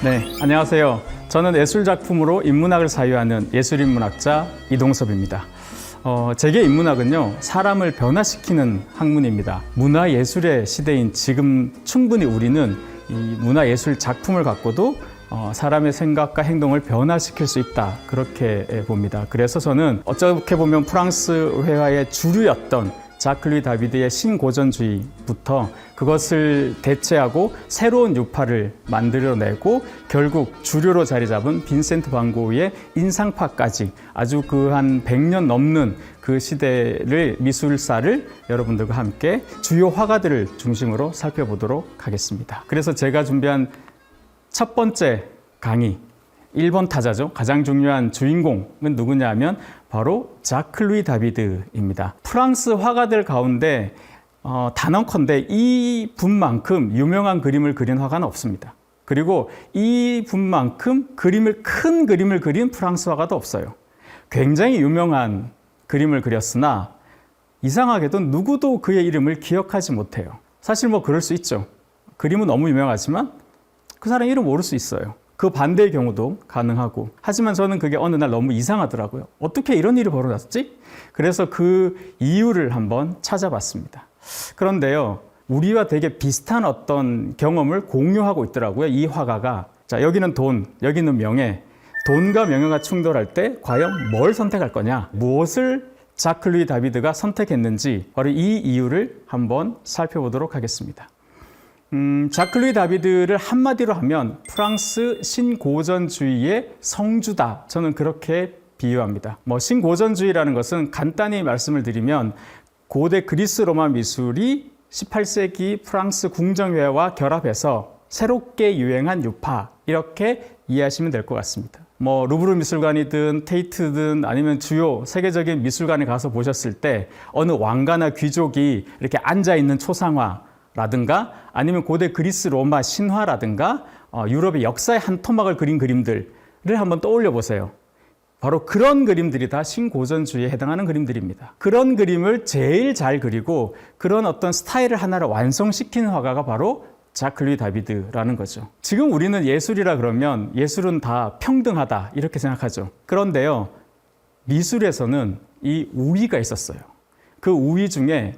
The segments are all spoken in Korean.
네, 안녕하세요. 저는 예술 작품으로 인문학을 사유하는 예술인문학자 이동섭입니다. 어, 제게 인문학은요, 사람을 변화시키는 학문입니다. 문화 예술의 시대인 지금 충분히 우리는 이 문화 예술 작품을 갖고도 어, 사람의 생각과 행동을 변화시킬 수 있다. 그렇게 예, 봅니다. 그래서 저는 어떻게 보면 프랑스 회화의 주류였던 자클리 다비드의 신고전주의부터 그것을 대체하고 새로운 유파를 만들어내고 결국 주류로 자리 잡은 빈센트 고흐의 인상파까지 아주 그 한 100년 넘는 그 시대를 미술사를 여러분들과 함께 주요 화가들을 중심으로 살펴보도록 하겠습니다. 그래서 제가 준비한 첫 번째 강의 1번 타자죠. 가장 중요한 주인공은 누구냐 하면 바로 자클루이 다비드입니다. 프랑스 화가들 가운데 어, 단언컨대 이 분만큼 유명한 그림을 그린 화가는 없습니다. 그리고 이 분만큼 그림을 큰 그림을 그린 프랑스 화가도 없어요. 굉장히 유명한 그림을 그렸으나 이상하게도 누구도 그의 이름을 기억하지 못해요. 사실 뭐 그럴 수 있죠. 그림은 너무 유명하지만 그 사람 이름 모를 수 있어요. 그 반대의 경우도 가능하고. 하지만 저는 그게 어느 날 너무 이상하더라고요. 어떻게 이런 일이 벌어졌지? 그래서 그 이유를 한번 찾아봤습니다. 그런데요, 우리와 되게 비슷한 어떤 경험을 공유하고 있더라고요. 이 화가가. 자, 여기는 돈, 여기는 명예. 돈과 명예가 충돌할 때 과연 뭘 선택할 거냐? 무엇을 자클루이 다비드가 선택했는지 바로 이 이유를 한번 살펴보도록 하겠습니다. 음, 자클루이 다비드를 한마디로 하면 프랑스 신고전주의의 성주다. 저는 그렇게 비유합니다. 뭐 신고전주의라는 것은 간단히 말씀을 드리면 고대 그리스 로마 미술이 18세기 프랑스 궁정회와 결합해서 새롭게 유행한 유파 이렇게 이해하시면 될 것 같습니다. 뭐 루브르 미술관이든 테이트든 아니면 주요 세계적인 미술관에 가서 보셨을 때 어느 왕가나 귀족이 이렇게 앉아 있는 초상화 라든가 아니면 고대 그리스 로마 신화라든가 어, 유럽의 역사의 한 토막을 그린 그림들을 한번 떠올려 보세요. 바로 그런 그림들이 다 신고전주의에 해당하는 그림들입니다. 그런 그림을 제일 잘 그리고 그런 어떤 스타일을 하나를 완성시키는 화가가 바로 자클리 다비드라는 거죠. 지금 우리는 예술이라 그러면 예술은 다 평등하다 이렇게 생각하죠. 그런데요, 미술에서는 이 우위가 있었어요. 그 우위 중에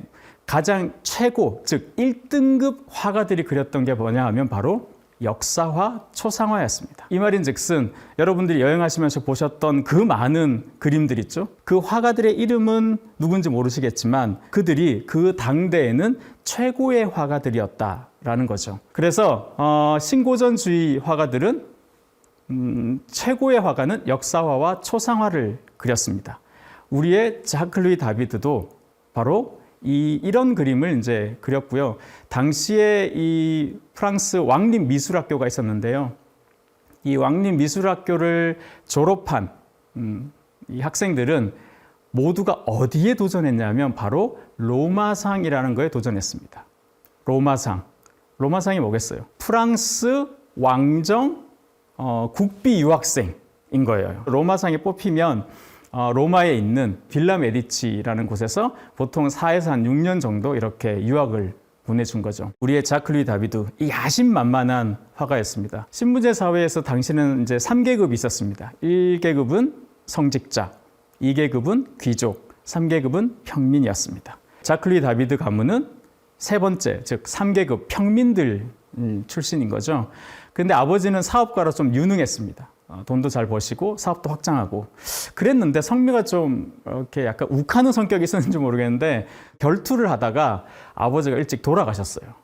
가장 최고, 즉 1등급 화가들이 그렸던 게 뭐냐 하면 바로 역사화, 초상화였습니다. 이 말인 즉슨 여러분들이 여행하시면서 보셨던 그 많은 그림들 있죠? 그 화가들의 이름은 누군지 모르시겠지만 그들이 그 당대에는 최고의 화가들이었다라는 거죠. 그래서 어, 신고전주의 화가들은 음, 최고의 화가는 역사화와 초상화를 그렸습니다. 우리의 자클루이 다비드도 바로 이 이런 그림을 이제 그렸고요. 당시에 이 프랑스 왕립 미술학교가 있었는데요. 이 왕립 미술학교를 졸업한 음, 이 학생들은 모두가 어디에 도전했냐면 바로 로마상이라는 거에 도전했습니다. 로마상. 로마상이 뭐겠어요? 프랑스 왕정 어, 국비 유학생인 거예요. 로마상에 뽑히면 어, 로마에 있는 빌라 메디치라는 곳에서 보통 4에서 한 6년 정도 이렇게 유학을 보내준 거죠. 우리의 자클리 다비드, 이 야심만만한 화가였습니다. 신분제 사회에서 당시는 이제 3계급이 있었습니다. 1계급은 성직자, 2계급은 귀족, 3계급은 평민이었습니다. 자클리 다비드 가문은 세 번째, 즉 3계급 평민들 음, 출신인 거죠. 근데 아버지는 사업가로 좀 유능했습니다. 어, 돈도 잘 버시고 사업도 확장하고 그랬는데 성미가 좀 이렇게 약간 욱하는 성격이 있었는지 모르겠는데 결투를 하다가 아버지가 일찍 돌아가셨어요.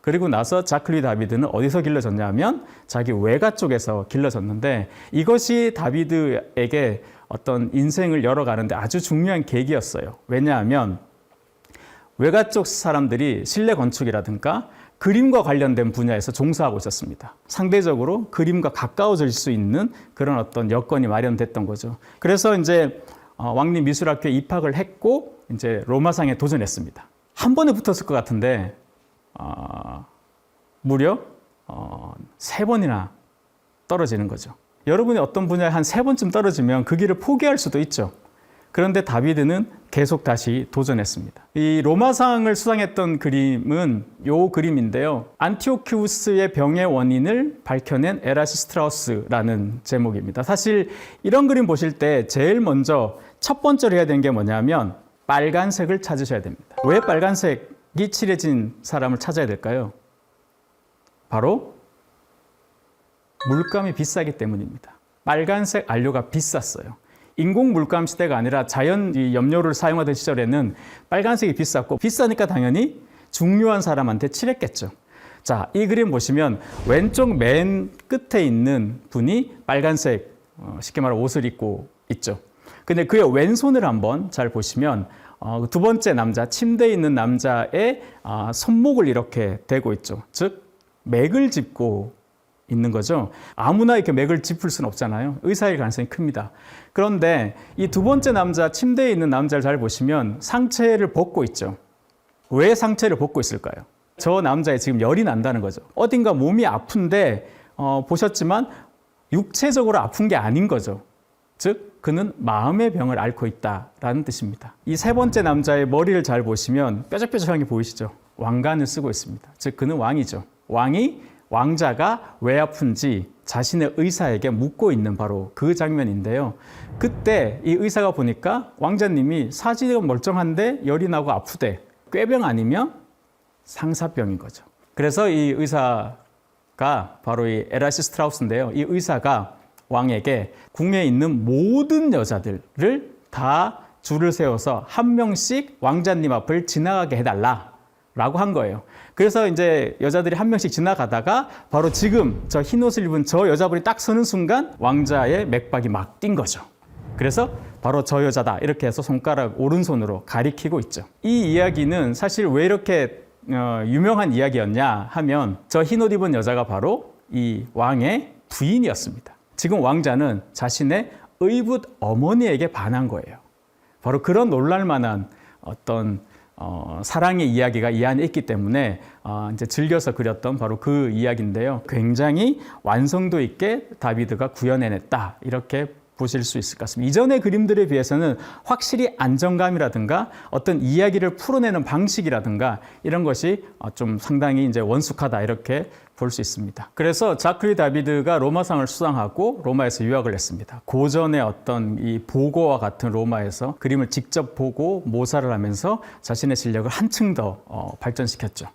그리고 나서 자클리 다비드는 어디서 길러졌냐면 자기 외가 쪽에서 길러졌는데 이것이 다비드에게 어떤 인생을 열어가는데 아주 중요한 계기였어요. 왜냐하면 외가 쪽 사람들이 실내 건축이라든가 그림과 관련된 분야에서 종사하고 있었습니다. 상대적으로 그림과 가까워질 수 있는 그런 어떤 여건이 마련됐던 거죠. 그래서 이제 어, 왕립 미술학교에 입학을 했고 이제 로마상에 도전했습니다. 한 번에 붙었을 것 같은데 어, 무려 어, 세 번이나 떨어지는 거죠. 여러분이 어떤 분야에 한 세 번쯤 떨어지면 그 길을 포기할 수도 있죠. 그런데 다비드는 계속 다시 도전했습니다. 이 로마상을 수상했던 그림은 요 그림인데요. 안티오키우스의 병의 원인을 밝혀낸 에라시스트라우스라는 제목입니다. 사실 이런 그림 보실 때 제일 먼저 첫 번째로 해야 되는 게 뭐냐면 빨간색을 찾으셔야 됩니다. 왜 빨간색이 칠해진 사람을 찾아야 될까요? 바로 물감이 비싸기 때문입니다. 빨간색 안료가 비쌌어요. 인공 물감 시대가 아니라 자연 이 염료를 사용하던 시절에는 빨간색이 비쌌고 비싸니까 당연히 중요한 사람한테 칠했겠죠. 자, 이 그림 보시면 왼쪽 맨 끝에 있는 분이 빨간색 어, 쉽게 말해 옷을 입고 있죠. 근데 그의 왼손을 한번 잘 보시면 어, 두 번째 남자 침대에 있는 남자의 아, 손목을 이렇게 대고 있죠. 즉 맥을 짚고 있는 거죠. 아무나 이렇게 맥을 짚을 수는 없잖아요. 의사일 가능성이 큽니다. 그런데 이 두 번째 남자, 침대에 있는 남자를 잘 보시면 상체를 벗고 있죠. 왜 상체를 벗고 있을까요? 저 남자에 지금 열이 난다는 거죠. 어딘가 몸이 아픈데 어, 보셨지만 육체적으로 아픈 게 아닌 거죠. 즉 그는 마음의 병을 앓고 있다라는 뜻입니다. 이 세 번째 남자의 머리를 잘 보시면 뾰족뾰족한 게 보이시죠? 왕관을 쓰고 있습니다. 즉 그는 왕이죠. 왕이 왕자가 왜 아픈지 자신의 의사에게 묻고 있는 바로 그 장면인데요. 그때 이 의사가 보니까 왕자님이 사지가 멀쩡한데 열이 나고 아프대. 꾀병 아니면 상사병인 거죠. 그래서 이 의사가 바로 이 에라시 스트라우스인데요. 이 의사가 왕에게 궁에 있는 모든 여자들을 다 줄을 세워서 한 명씩 왕자님 앞을 지나가게 해달라. 라고 한 거예요. 그래서 이제 여자들이 한 명씩 지나가다가 바로 지금 저 흰 옷을 입은 저 여자분이 딱 서는 순간 왕자의 맥박이 막 뛴 거죠. 그래서 바로 저 여자다 이렇게 해서 손가락 오른손으로 가리키고 있죠. 이 이야기는 사실 왜 이렇게 어, 유명한 이야기였냐 하면 저 흰 옷 입은 여자가 바로 이 왕의 부인이었습니다. 지금 왕자는 자신의 의붓 어머니에게 반한 거예요. 바로 그런 놀랄만한 어떤 어, 사랑의 이야기가 이 안에 있기 때문에 어, 이제 즐겨서 그렸던 바로 그 이야기인데요. 굉장히 완성도 있게 다비드가 구현해냈다 이렇게 보실 수 있을 것 같습니다. 이전의 그림들에 비해서는 확실히 안정감이라든가 어떤 이야기를 풀어내는 방식이라든가 이런 것이 어, 좀 상당히 이제 원숙하다 이렇게 볼 수 있습니다. 그래서 자크리 다비드가 로마상을 수상하고 로마에서 유학을 했습니다. 고전의 어떤 이 보고와 같은 로마에서 그림을 직접 보고 모사를 하면서 자신의 실력을 한층 더 어, 발전시켰죠.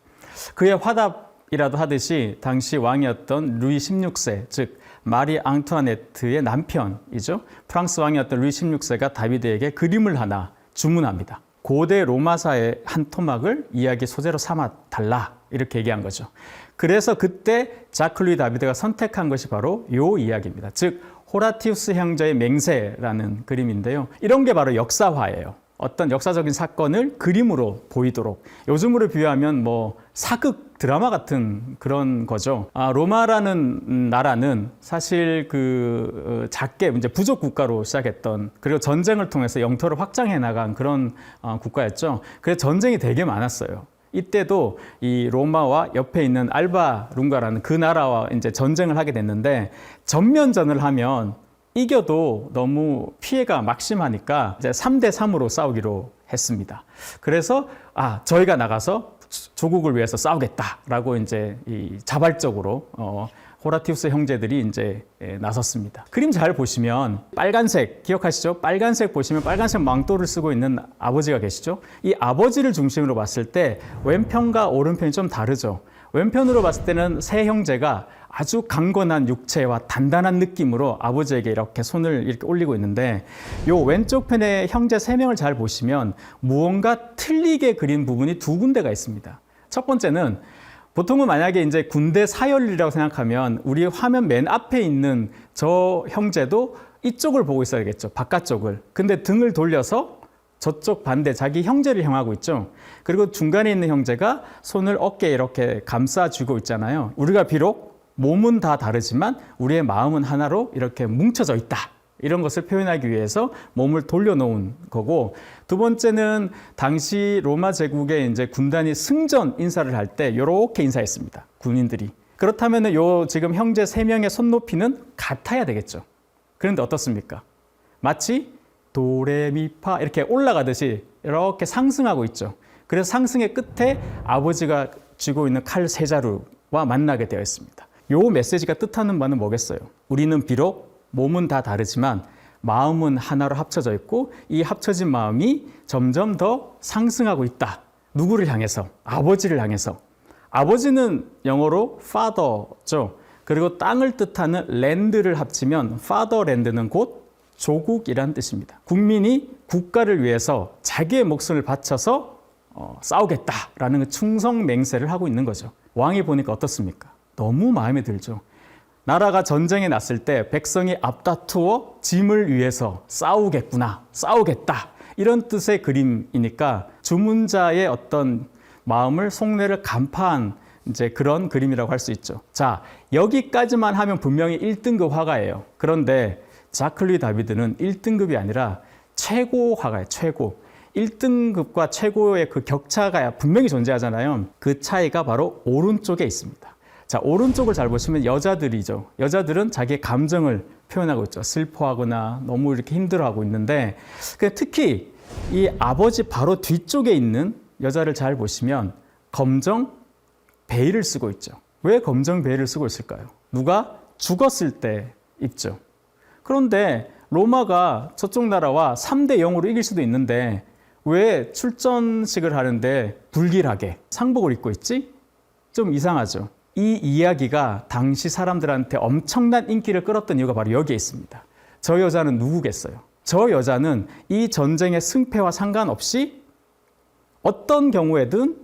그의 화답이라도 하듯이 당시 왕이었던 루이 16세, 즉 마리 앙투아네트의 남편이죠. 프랑스 왕이었던 루이 16세가 다비드에게 그림을 하나 주문합니다. 고대 로마사의 한 토막을 이야기 소재로 삼아 달라 이렇게 얘기한 거죠. 그래서 그때 자클리 다비드가 선택한 것이 바로 요 이야기입니다. 즉 호라티우스 형제의 맹세라는 그림인데요. 이런 게 바로 역사화예요. 어떤 역사적인 사건을 그림으로 보이도록 요즘으로 비유하면 뭐 사극 드라마 같은 그런 거죠. 아, 로마라는 나라는 사실 그 어, 작게 이제 부족 국가로 시작했던 그리고 전쟁을 통해서 영토를 확장해 나간 그런 어, 국가였죠. 그래서 전쟁이 되게 많았어요. 이때도 이 로마와 옆에 있는 알바 룽가라는 그 나라와 이제 전쟁을 하게 됐는데 전면전을 하면 이겨도 너무 피해가 막심하니까 이제 3대 3으로 싸우기로 했습니다. 그래서 아, 저희가 나가서 조국을 위해서 싸우겠다라고 이제 이 자발적으로 어, 호라티우스 형제들이 이제 예, 나섰습니다. 그림 잘 보시면 빨간색 기억하시죠? 빨간색 보시면 빨간색 망토를 쓰고 있는 아버지가 계시죠? 이 아버지를 중심으로 봤을 때 왼편과 오른편이 좀 다르죠. 왼편으로 봤을 때는 세 형제가 아주 강건한 육체와 단단한 느낌으로 아버지에게 이렇게 손을 이렇게 올리고 있는데 요 왼쪽 편의 형제 세 명을 잘 보시면 무언가 틀리게 그린 부분이 두 군데가 있습니다. 첫 번째는 보통은 만약에 이제 군대 사열이라고 생각하면 우리 화면 맨 앞에 있는 저 형제도 이쪽을 보고 있어야겠죠. 바깥쪽을. 근데 등을 돌려서 저쪽 반대 자기 형제를 향하고 있죠. 그리고 중간에 있는 형제가 손을 어깨에 이렇게 감싸 쥐고 있잖아요. 우리가 비록 몸은 다 다르지만 우리의 마음은 하나로 이렇게 뭉쳐져 있다. 이런 것을 표현하기 위해서 몸을 돌려놓은 거고 두 번째는 당시 로마 제국의 이제 군단이 승전 인사를 할 때 이렇게 인사했습니다. 군인들이. 그렇다면 요 지금 형제 세 명의 손높이는 같아야 되겠죠. 그런데 어떻습니까? 마치 도레미파 이렇게 올라가듯이 이렇게 상승하고 있죠. 그래서 상승의 끝에 아버지가 쥐고 있는 칼 세 자루와 만나게 되어 있습니다. 요 메시지가 뜻하는 바는 뭐겠어요? 우리는 비록 몸은 다 다르지만 마음은 하나로 합쳐져 있고 이 합쳐진 마음이 점점 더 상승하고 있다. 누구를 향해서? 아버지를 향해서. 아버지는 영어로 father죠. 그리고 땅을 뜻하는 랜드를 합치면 fatherland는 곧 조국이란 뜻입니다. 국민이 국가를 위해서 자기의 목숨을 바쳐서 어, 싸우겠다라는 그 충성 맹세를 하고 있는 거죠. 왕이 보니까 어떻습니까? 너무 마음에 들죠. 나라가 전쟁에 났을 때 백성이 앞다투어 짐을 위해서 싸우겠구나, 싸우겠다. 이런 뜻의 그림이니까 주문자의 어떤 마음을 속내를 간파한 이제 그런 그림이라고 할 수 있죠. 자, 여기까지만 하면 분명히 1등급 화가예요. 그런데 자클리 다비드는 1등급이 아니라 최고 화가예요, 최고. 1등급과 최고의 그 격차가 분명히 존재하잖아요. 그 차이가 바로 오른쪽에 있습니다. 자, 오른쪽을 잘 보시면 여자들이죠. 여자들은 자기의 감정을 표현하고 있죠. 슬퍼하거나 너무 이렇게 힘들어하고 있는데, 그 특히 이 아버지 바로 뒤쪽에 있는 여자를 잘 보시면 검정 베일을 쓰고 있죠. 왜 검정 베일을 쓰고 있을까요? 누가 죽었을 때 입죠. 그런데 로마가 저쪽 나라와 3대 0으로 이길 수도 있는데 왜 출전식을 하는데 불길하게 상복을 입고 있지? 좀 이상하죠. 이 이야기가 당시 사람들한테 엄청난 인기를 끌었던 이유가 바로 여기에 있습니다. 저 여자는 누구겠어요? 저 여자는 이 전쟁의 승패와 상관없이 어떤 경우에든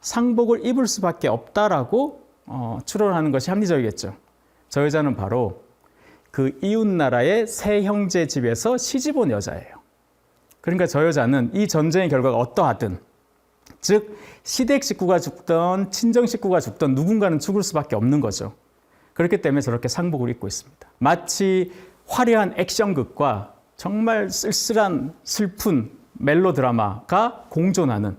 상복을 입을 수밖에 없다라고 어, 추론하는 것이 합리적이겠죠. 저 여자는 바로 그 이웃 나라의 세 형제 집에서 시집 온 여자예요. 그러니까 저 여자는 이 전쟁의 결과가 어떠하든 즉 시댁 식구가 죽던 친정 식구가 죽던 누군가는 죽을 수밖에 없는 거죠. 그렇기 때문에 저렇게 상복을 입고 있습니다. 마치 화려한 액션극과 정말 쓸쓸한 슬픈 멜로 드라마가 공존하는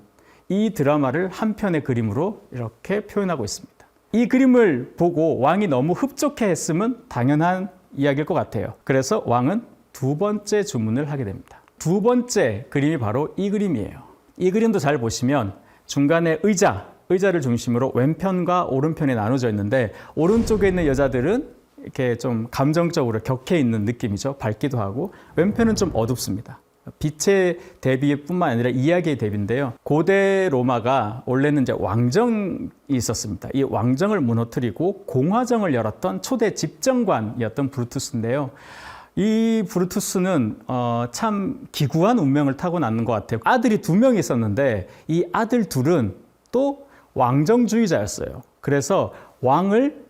이 드라마를 한 편의 그림으로 이렇게 표현하고 있습니다. 이 그림을 보고 왕이 너무 흡족해 했으면 당연한 이야기일 것 같아요. 그래서 왕은 두 번째 주문을 하게 됩니다. 두 번째 그림이 바로 이 그림이에요. 이 그림도 잘 보시면 중간에 의자, 의자를 중심으로 왼편과 오른편에 나눠져 있는데 오른쪽에 있는 여자들은 이렇게 좀 감정적으로 격해 있는 느낌이죠. 밝기도 하고 왼편은 좀 어둡습니다. 빛의 대비뿐만 아니라 이야기의 대비인데요. 고대 로마가 원래는 이제 왕정이 있었습니다. 이 왕정을 무너뜨리고 공화정을 열었던 초대 집정관이었던 브루투스인데요. 이 브루투스는 어, 참 기구한 운명을 타고 났는 것 같아요. 아들이 두 명 있었는데 이 아들 둘은 또 왕정주의자였어요. 그래서 왕을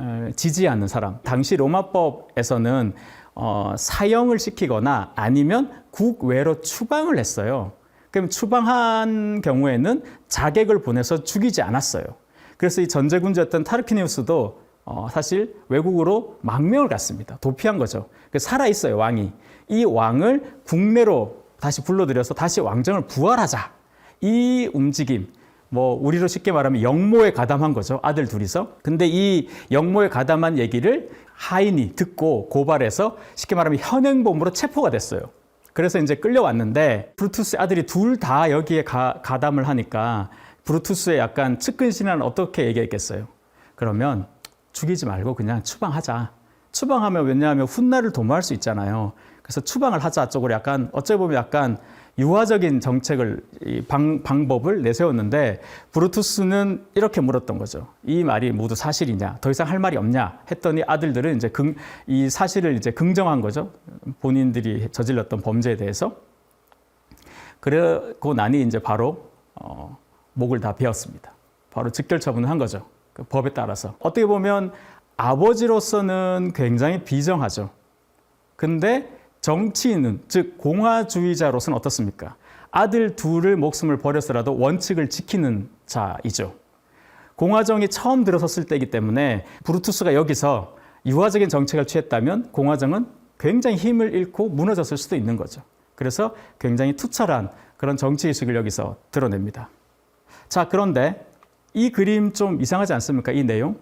에, 지지하는 사람. 당시 로마법에서는 어, 사형을 시키거나 아니면 국외로 추방을 했어요. 그럼 추방한 경우에는 자객을 보내서 죽이지 않았어요. 그래서 이 전제군주였던 타르키니우스도 어, 사실 외국으로 망명을 갔습니다. 도피한 거죠. 살아 있어요 왕이. 이 왕을 국내로 다시 불러들여서 다시 왕정을 부활하자. 이 움직임. 뭐 우리로 쉽게 말하면 영모에 가담한 거죠. 아들 둘이서. 근데 이 영모에 가담한 얘기를 하인이 듣고 고발해서 쉽게 말하면 현행범으로 체포가 됐어요. 그래서 이제 끌려왔는데 브루투스 아들이 둘 다 여기에 가, 가담을 하니까 브루투스의 약간 측근 신하는 어떻게 얘기했겠어요? 그러면 죽이지 말고 그냥 추방하자. 추방하면 왜냐하면 훗날을 도모할 수 있잖아요. 그래서 추방을 하자 쪽으로 약간 어찌 보면 약간 유화적인 정책을 방, 방법을 내세웠는데 브루투스는 이렇게 물었던 거죠. 이 말이 모두 사실이냐? 더 이상 할 말이 없냐? 했더니 아들들은 이제 긍, 이 사실을 이제 긍정한 거죠. 본인들이 저질렀던 범죄에 대해서. 그러고 나니 이제 바로 어, 목을 다 베었습니다. 바로 직결 처분을 한 거죠. 그 법에 따라서. 어떻게 보면 아버지로서는 굉장히 비정하죠. 근데 정치인은 즉 공화주의자로서는 어떻습니까? 아들 둘을 목숨을 버려서라도 원칙을 지키는 자이죠. 공화정이 처음 들어섰을 때이기 때문에 브루투스가 여기서 유화적인 정책을 취했다면 공화정은 굉장히 힘을 잃고 무너졌을 수도 있는 거죠. 그래서 굉장히 투철한 그런 정치의식을 여기서 드러냅니다. 자, 그런데 이 그림 좀 이상하지 않습니까? 이 내용?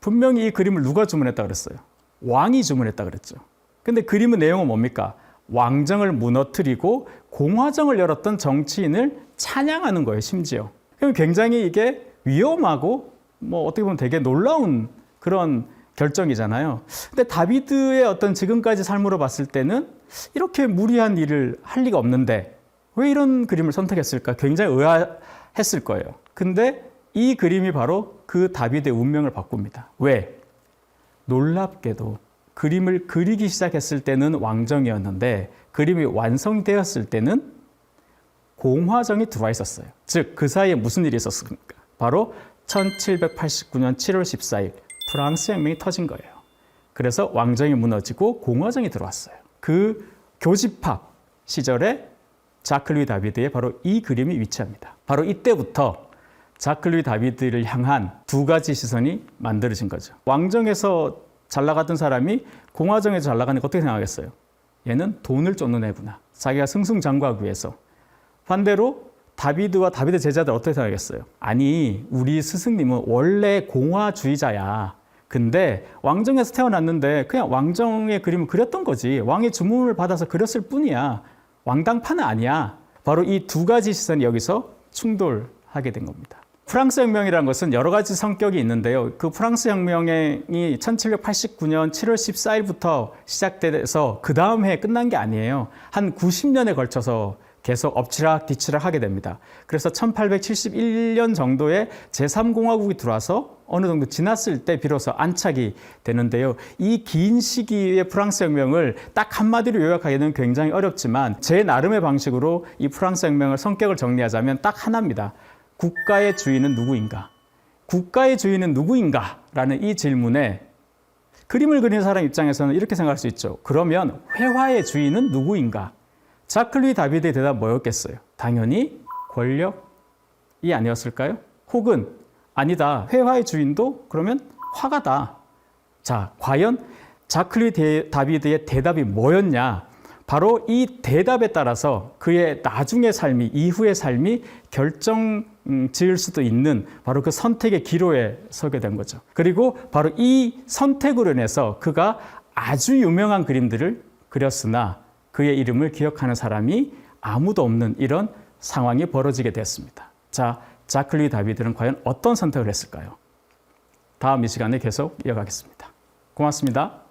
분명히 이 그림을 누가 주문했다 그랬어요? 왕이 주문했다 그랬죠. 근데 그림의 내용은 뭡니까? 왕정을 무너뜨리고 공화정을 열었던 정치인을 찬양하는 거예요, 심지어. 그럼 굉장히 이게 위험하고 뭐 어떻게 보면 되게 놀라운 그런 결정이잖아요. 근데 다비드의 어떤 지금까지 삶으로 봤을 때는 이렇게 무리한 일을 할 리가 없는데 왜 이런 그림을 선택했을까? 굉장히 의아 했을 거예요. 근데 이 그림이 바로 그 다비드의 운명을 바꿉니다. 왜? 놀랍게도 그림을 그리기 시작했을 때는 왕정이었는데 그림이 완성되었을 때는 공화정이 들어와 있었어요. 즉, 그 사이에 무슨 일이 있었습니까? 바로 1789년 7월 14일 프랑스 혁명이 터진 거예요. 그래서 왕정이 무너지고 공화정이 들어왔어요. 그 교집합 시절에 자클루이 다비드의 바로 이 그림이 위치합니다. 바로 이때부터 자클루이 다비드를 향한 두 가지 시선이 만들어진 거죠. 왕정에서 잘 나갔던 사람이 공화정에서 잘 나가니까 어떻게 생각하겠어요? 얘는 돈을 쫓는 애구나. 자기가 승승장구하기 위해서. 반대로 다비드와 다비드 제자들 어떻게 생각하겠어요? 아니, 우리 스승님은 원래 공화주의자야. 근데 왕정에서 태어났는데 그냥 왕정의 그림을 그렸던 거지. 왕의 주문을 받아서 그렸을 뿐이야. 왕당파는 아니야. 바로 이 두 가지 시선이 여기서 충돌하게 된 겁니다. 프랑스 혁명이라는 것은 여러 가지 성격이 있는데요. 그 프랑스 혁명이 1789년 7월 14일부터 시작돼서 그 다음 해에 끝난 게 아니에요. 한 90년에 걸쳐서 계속 엎치락 뒤치락 하게 됩니다. 그래서 1871년 정도에 제3공화국이 들어와서 어느 정도 지났을 때 비로소 안착이 되는데요. 이 긴 시기의 프랑스 혁명을 딱 한마디로 요약하기는 굉장히 어렵지만 제 나름의 방식으로 이 프랑스 혁명을 성격을 정리하자면 딱 하나입니다. 국가의 주인은 누구인가? 국가의 주인은 누구인가? 라는 이 질문에 그림을 그리는 사람 입장에서는 이렇게 생각할 수 있죠. 그러면 회화의 주인은 누구인가? 자클루이 다비드의 대답 뭐였겠어요? 당연히 권력이 아니었을까요? 혹은 아니다. 회화의 주인도 그러면 화가다. 자, 과연 데- 다비드의 대답이 뭐였냐? 바로 이 대답에 따라서 그의 나중의 삶이 이후의 삶이 결정 음, 지을 수도 있는 바로 그 선택의 기로에 서게 된 거죠. 그리고 바로 이 선택으로 인해서 그가 아주 유명한 그림들을 그렸으나 그의 이름을 기억하는 사람이 아무도 없는 이런 상황이 벌어지게 됐습니다. 자, 자클리 다비드는 과연 어떤 선택을 했을까요? 다음 이 시간에 계속 이어가겠습니다. 고맙습니다.